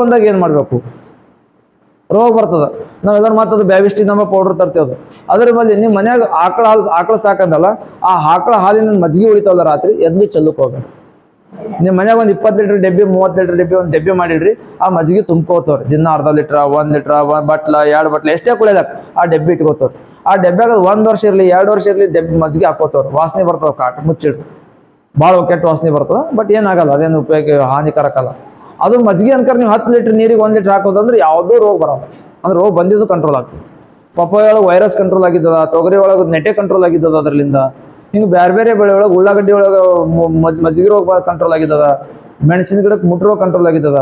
ಬಂದಾಗ ಏನು ಮಾಡಬೇಕು? ರೋಗ ಬರ್ತದ. ನಾವೆಲ್ಲರೂ ಮಾತದು ಬ್ಯಾವಿಸ್ಟಿ ನಮ್ಮ ಪೌಡರ್ ತರ್ತೇವೆ ಅದ್ರ ಮೇಲೆ ನಿಮ್ಮ ಮನ್ಯಾಗ ಆಕಳ ಹಾಲು, ಆಕಳ ಸಾಕಂದಲ್ಲ, ಆ ಆಕಳ ಹಾಲಿನ ಮಜ್ಜಿಗೆ ಉಳಿತಾವಲ್ಲ ರಾತ್ರಿ, ಎದ್ದು ಚೆಲ್ಲಕ್ಕೆ ಹೋಗ್ಬೇಕು ನಿಮ್ಮ ಮನ್ಯಾಗ ಒಂದು ಇಪ್ಪತ್ತು ಲೀಟರ್ ಡಬ್ಬಿ, ಮೂವತ್ತು ಲೀಟರ್ ಡಬ್ಬಿ ಒಂದು ಡಬ್ಬಿ ಮಾಡಿಡ್ರಿ, ಆ ಮಜ್ಜಿಗೆ ತುಂಬ್ಕೋತವ್ರಿ. ದಿನ ಅರ್ಧ ಲೀಟ್ರ, ಒಂದು ಲೀಟ್ರ, ಒಂದು ಬಟ್ಲ, ಎರಡು ಬಟ್ಲ, ಎಷ್ಟೇ ಕುಳಿಯಲಕ್ಕ ಆ ಡಬ್ಬಿ ಇಟ್ಕೋತವ್ರಿ. ಆ ಡಬ್ಬ್ಯಾಗ ಒಂದು ವರ್ಷ ಇರಲಿ, ಎರಡು ವರ್ಷ ಇರಲಿ ಡಬ್ಬಿ ಮಜ್ಜಿಗೆ ಹಾಕೋತವ್ರು ವಾಸನೆ ಬರ್ತವೆ ಕಾಟ, ಮುಚ್ಚಿಡ್ರಿ. ಭಾಳ ಕೆಟ್ಟ ವಾಸನೆ ಬರ್ತದೆ, ಬಟ್ ಏನಾಗಲ್ಲ ಅದೇನು ಉಪಯೋಗ ಹಾನಿಕಾರಕ ಅಲ್ಲ ಅದು ಮಜ್ಜಿಗೆ ಅನ್ಕರ್ ನೀವು ಹತ್ತು ಲೀಟ್ರ್ ನೀರಿಗೆ ಒಂದು ಲೀಟ್ರ್ ಹಾಕೋದಂದ್ರೆ ಯಾವುದೋ ರೋಗ ಬರೋದು. ಅಂದ್ರೆ ರೋಗ ಬಂದಿದ್ದು ಕಂಟ್ರೋಲ್ ಆಗ್ತದೆ. ಪಪ್ಪಾಯ ಒಳಗೆ ವೈರಸ್ ಕಂಟ್ರೋಲ್ ಆಗಿದ್ದದ, ತೊಗರಿ ಒಳಗೆ ನೆಟೆ ಕಂಟ್ರೋಲ್ ಆಗಿದ್ದದ ಅದರಿಂದ ಹಿಂಗೆ ಬೇರೆ ಬೇರೆ ಬೆಳೆ ಒಳಗೆ ಉಳ್ಳಾಗಡ್ಡಿ ಒಳಗೆ ಮಜ್ಜಿಗೆ ರೋಗ ಕಂಟ್ರೋಲ್ ಆಗಿದ್ದದ. ಮೆಣಸಿನ ಗಿಡಕ್ಕೆ ಮುಟ್ಟು ಕಂಟ್ರೋಲ್ ಆಗಿದ್ದದ.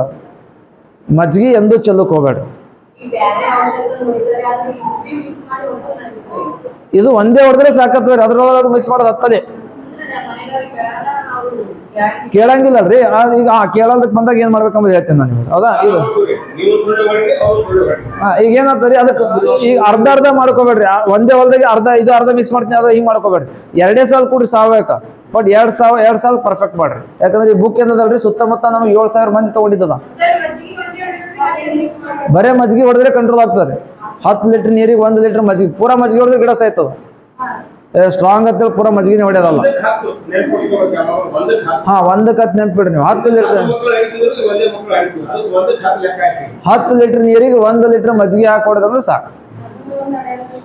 ಮಜ್ಜಿಗೆ ಎಂದೂ ಚೆಲ್ಲಕ್ಕೆ ಹೋಗ್ಬೇಡ. ಇದು ಒಂದೇ ಹೊಡೆದ್ರೆ ಸಾಕತ್ವ ಅದ್ರೊಳಗೆ ಮಿಕ್ಸ್ ಮಾಡೋದು ಹತ್ತಲೆ ಅಂದ್ರೆ ನಮ್ಮ ಮನೆಯವ್ರಿಗೆ ಕೇಳಾರ ನಾವು ಗ್ಯಾರಂಟಿ ಕೇಳಂಗಿಲ್ಲ ರೀ ಈಗ ಆ ಕೇಳೋದಕ್ಕೆ ಬಂದಾಗ ಏನ್ ಮಾಡ್ಬೇಕಂಬುದು ಹೇಳ್ತೀನಿ ನಾನು ಹೌದಾ? ಇದು. ಹಾ, ಈಗ ಏನಾಗ್ತದ್ರಿ ಅದಕ್ಕೆ ಈಗ ಅರ್ಧ ಅರ್ಧ ಮಾಡ್ಕೋಬೇಡ್ರಿ. ಒಂದೇ ಹೊಲದಾಗೆ ಅರ್ಧ ಇದು ಅರ್ಧ ಮಿಕ್ಸ್ ಮಾಡ್ತೀನಿ ಅದ ಹಿಂಗ್ ಮಾಡ್ಕೋಬೇಡ್ರಿ. ಎರಡೇ ಸಾಲ ಕೂಡಿ ಸಾವಯಕ ಬಟ್ ಎರಡ್ ಸಾವಿರ ಎರಡ್ ಸಾಲ ಪರ್ಫೆಕ್ಟ್ ಮಾಡ್ರಿ. ಯಾಕಂದ್ರೆ ಈ ಬುಕ್ ಏನದಲ್ರಿ ಸುತ್ತಮುತ್ತ ನಮ್ಗೆ ಏಳು ಸಾವಿರ ಮಂದಿ ತಗೊಂಡಿದ್ದದ. ಬರೇ ಮಜ್ಜಿಗೆ ಹೊಡೆದ್ರೆ ಕಂಟ್ರೋಲ್ ಆಗ್ತದೆ. ಹತ್ತು ಲೀಟರ್ ನೀರಿಗೆ ಒಂದು ಲೀಟರ್ ಮಜ್ಜಿಗೆ ಪೂರಾ ಮಜ್ಜಿಗೆ ಹೊಡೆದ್ರೆ ಗಿಡ ಸಾಯ್ತದ. ಸ್ಟ್ರಾಂಗ್ ಅಂತೇಳಿ ಪೂರ ಮಜ್ಜಿಗೆ ಹೊಡೆಯೋದಲ್ಲ. ಹಾ ಒಂದಕ್ಕೆ ಹತ್ತು ನೆನ್ಪಿಡ್ರಿ ನೀವು. ಹತ್ತು ಲೀಟರ್ ಒಂದೇ ಹತ್ತು ಲೀಟರ್ ನೀರಿಗೆ ಒಂದು ಲೀಟರ್ ಮಜ್ಜಿಗೆ ಹಾಕಿ ಹೊಡೆದಂದ್ರೆ ಸಾಕು.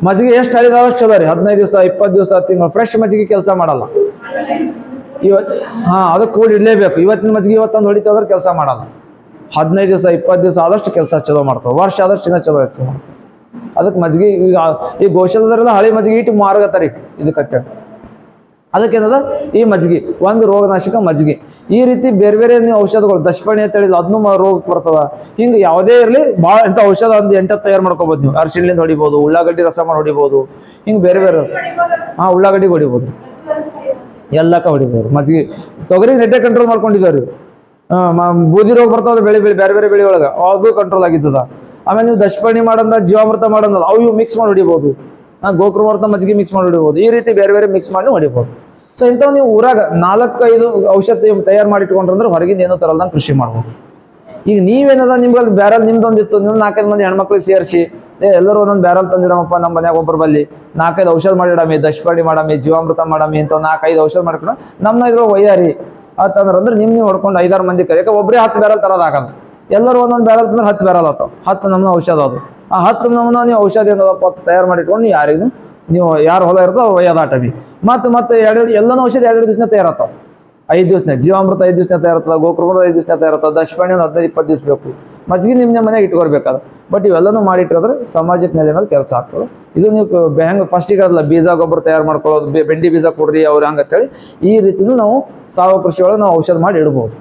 ಮಜ್ಜಿಗೆ ಎಷ್ಟು ಹರಿದಾವ ಅಷ್ಟು ಚಲೋ ರೀ. ಹದಿನೈದು ದಿವಸ ಇಪ್ಪತ್ತು ದಿವಸ ತಿಂಗಳು ಫ್ರೆಶ್ ಮಜ್ಜಿಗೆ ಕೆಲಸ ಮಾಡಲ್ಲ. ಇವತ್ತು ಹಾ ಅದು ಕೂಡ ಇಡಲೇಬೇಕು. ಇವತ್ತಿನ ಮಜ್ಜಿಗೆ ಇವತ್ತೊಂದು ಹೊಡಿತಂದ್ರೆ ಕೆಲಸ ಮಾಡಲ್ಲ. ಹದಿನೈದು ದಿವಸ ಇಪ್ಪತ್ತು ದಿವಸ ಆದಷ್ಟು ಕೆಲಸ ಚಲೋ ಮಾಡ್ತಾವೆ. ವರ್ಷ ಆದಷ್ಟು ಇನ್ನೂ ಚಲೋ ಮಾಡ್ತಾವೆ ಅದಕ್ಕೆ ಮಜ್ಜಿಗೆ ಈಗ ಈ ಗೋಶಲದವರೆಲ್ಲ ಹಳೆ ಮಜ್ಜಿಗೆ ಇಟ್ಟು ಮಾರ್ಗತ್ತಾರ. ಇದಕ್ಕೆ ಅದಕ್ಕೇನದ? ಈ ಮಜ್ಜಿಗೆ, ಒಂದು ರೋಗನಾಶಕ ಮಜ್ಜಿಗೆ. ಈ ರೀತಿ ಬೇರೆ ಬೇರೆ ನೀವು ಔಷಧಗಳು, ದಶಪಣಿ ಅಂತ ಹೇಳಿದ್ರು ಅದನ್ನು ರೋಗಕ್ಕೆ ಬರ್ತದ. ಹಿಂಗೆ ಯಾವುದೇ ಇರಲಿ, ಭಾಳ ಇಂಥ ಔಷಧ ಒಂದು ಎಂಟತ್ತು ತಯಾರು ಮಾಡ್ಕೋಬೋದು ನೀವು. ಅರಿಶಿಣ್ಲಿಂದ ಹೊಡಿಬೋದು, ಉಳ್ಳಾಗಡ್ಡಿ ರಸ ಮಾಡಿ ಹೊಡಿಬೋದು, ಹಿಂಗೆ ಬೇರೆ ಬೇರೆ. ಹಾಂ, ಉಳ್ಳಾಗಡ್ಡಿಗೆ ಹೊಡಿಬೋದು. ಎಲ್ಲಕ್ಕ ಹೊಡಿಬೋದು. ಮಜ್ಜಿಗೆ ತೊಗರಿ ನೆಟ್ಟೆ ಕಂಟ್ರೋಲ್ ಮಾಡ್ಕೊಂಡಿದ್ದಾರೆ. ಬೂದಿ ರೋಗ ಬರ್ತಾವ್ರೆ ಬೆಳೆ ಬೆಳೆ, ಬೇರೆ ಬೇರೆ ಬೆಳೆ ಒಳಗೆ ಅದು ಕಂಟ್ರೋಲ್ ಆಗಿದ್ದದ. ಆಮೇಲೆ ನೀವು ದಶಪಣಿ ಮಾಡೋದ ಜೀವಾಮೃತ ಮಾಡಂದಲ್ಲ ಅವು ಇವು ಮಿಕ್ಸ್ ಮಾಡಿ ಹೊಡಿಬೋದು. ಗೋಕೃಮೃತ ಮಜ್ಜಿಗೆ ಮಿಕ್ಸ್ ಮಾಡಿ ಹೊಡಿಬೋದು. ಈ ರೀತಿ ಬೇರೆ ಬೇರೆ ಮಿಕ್ಸ್ ಮಾಡಿ ಹೊಡಿಬೋದು. ಸೊ ಇಂಥವು ನೀವು ಊರಾಗ ನಾಲ್ಕೈದು ಔಷಧಿ ತಯಾರು ಮಾಡಿ ಇಟ್ಕೊಂಡ್ರಂದ್ರೆ ಹೊರಗಿಂದ ಏನೂ ತರಲ್ಲ ಕೃಷಿ ಮಾಡ್ಬೋದು. ಈಗ ನೀವೇನದ ನಿಮ್ಗಲ್ಲಿ ಬ್ಯಾರಲ್ ನಿಮ್ದೊಂದಿತ್ತು ನೀವು ನಾಲ್ಕೈದು ಮಂದಿ ಹೆಣ್ಮಕ್ಳಿಗೆ ಸೇರಿಸಿ ಎಲ್ಲರೂ ಒಂದೊಂದು ಬ್ಯಾರಲ್ ತಂದಿಡಮಪ್ಪ ನಮ್ಮ ಮನ್ಯಾಗ ಒಬ್ಬರು ಬಲ್ಲಿ ನಾಲ್ಕೈದು ಔಷಧ ಮಾಡಿಡಮಿ ದಶಪಾಡಿ ಮಾಡಮಿ, ಜೀವಾಮೃತ ಮಾಡಮಿ ಇಂಥ ನಾಲ್ಕೈದು ಔಷಧ ಮಾಡ್ಕೊಂಡು, ನಮ್ಮ ಇದ್ರ ಒಯ್ಯಾರಿ ಅಂತಂದ್ರೆ ಅಂದ್ರೆ ನಿಮ್ ನೀವು ಹೊಡ್ಕೊಂಡು ಐದಾರು ಮಂದಿ ಕೈ ಯಾಕೆ ಒಬ್ಬರೇ ಹತ್ತು ಬ್ಯಾರಲ್ ತರೋದಾಗಲ್ಲ ಎಲ್ಲರೂ ಒಂದೊಂದು ಬ್ಯಾರಲ್ ತಂದ್ರೆ ಹತ್ತು ಬ್ಯಾರಲ್ ಆತಾವ ಹತ್ತು ನಮ್ಮ ಔಷಧ ಅದು. ಆ ಹತ್ತು ನಮೂನ ನೀವು ಔಷಧ ಏನದಪ್ಪ ತಯಾರು ಮಾಡಿಟ್ಕೊಂಡು ಯಾರಿಗೂ ನೀವು ಯಾರು ಹೊಲ ಇರ್ತೋ ಅವ್ರು ಒಯ್ಯೋದಾಟವಿ ಮತ್ತೆ ಮತ್ತೆ ಎರಡು ಎಲ್ಲನೂ ಔಷಧ ಎರಡು ದಿವಸ ತಯಾರಾತಾವ ಐದು ದಿವಸನೇ ಜೀವಾಮೃತ ಐದು ದಿವಸನೇ ತಯಾರತ್ತದ ಗೋಕೃಮೃತ ಐದು ದಿವಸನೇ ತಯಾರತ್ತದ ದಶಪಾಣಿ ಒಂದು ಹದಿನೈದು ಇಪ್ಪತ್ತು ದಿವಸ ಬೇಕು. ಮಜ್ಜಿಗೆ ನಿಮ್ಮ ಮನೆಗೆ ಇಟ್ಕೊಳ್ಬೇಕಾದ ಬಟ್ ಇವೆಲ್ಲನೂ ಮಾಡಿಟ್ರೆ ಸಮಾಜದ ನೆಲೆ ಮೇಲೆ ಕೆಲಸ ಆಗ್ತದೆ. ಇದು ನೀವು ಹೆಂಗೆ ಫಸ್ಟಿಗೆ ಅದಲ್ಲ ಬೀಜ, ಗೊಬ್ಬರ ತಯಾರು ಮಾಡ್ಕೊಳ್ಳೋದು, ಬೆ- ಬೆಂಡಿ ಬೀಜ ಕೊಡ್ರಿ ಅವ್ರು ಹಂಗಂತೇಳಿ ಈ ರೀತಿಯೂ ನಾವು ಸಾವಯವ ಕೃಷಿಯೊಳಗೆ ನಾವು ಔಷಧ ಮಾಡಿ ಇಡ್ಬೋದು.